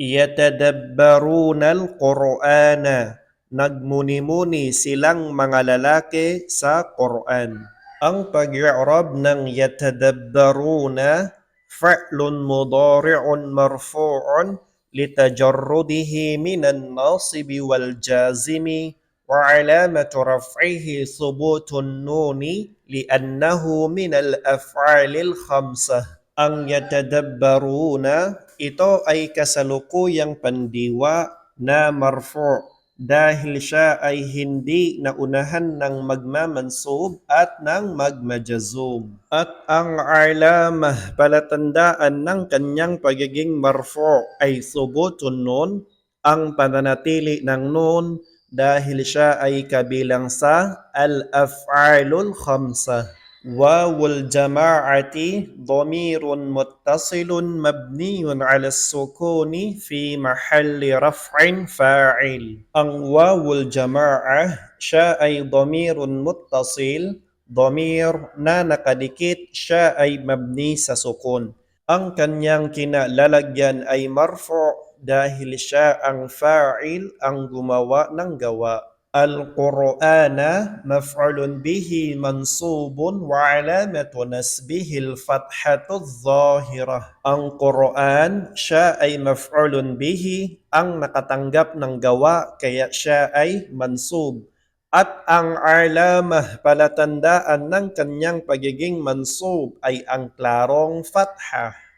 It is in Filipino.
Yatadabbaruna al-Qur'ana. Nagmuni-muni silang mga lalaki sa Quran. Ang pag-i'rab ng yatadabbaruna fa'lun mudari'un marfu'un litajarrudihi minan nasibi wal jazimi وعلامة رفعه ثبوت النون لأنه من الأفعال الخمسة ang yatadabbaruna, ito ay kasalukuyang pandiwa na marfu dahil siya ay hindi naunahan ng magmamansub at ng magmajazum. At ang alamah, palatandaan ng kanyang pagiging marfu ay subutun nun, ang pananatili ng nun dahil siya ay kabilang sa al-af'alul khamsah. واو الجماعة ضمير متصل مبني على السكون في محل رفع فاعل ang واو الجماعة siya ay ضمير متصل ضمير na nakadikit siya ay mabni sa sukun ang kanyang kinalalagyan ay marfu dahil siya ang fa'il ang gumawa ng gawa Al-Qur'ana maf'ulun bihi mansubun wa alamatu nasbihi al-fathatu zahirah. Ang Qur'an, siya ay maf'ulun bihi, ang nakatanggap ng gawa, kaya siya ay mansub. At ang alamah, palatandaan ng kanyang pagiging mansub ay ang klarong fathah.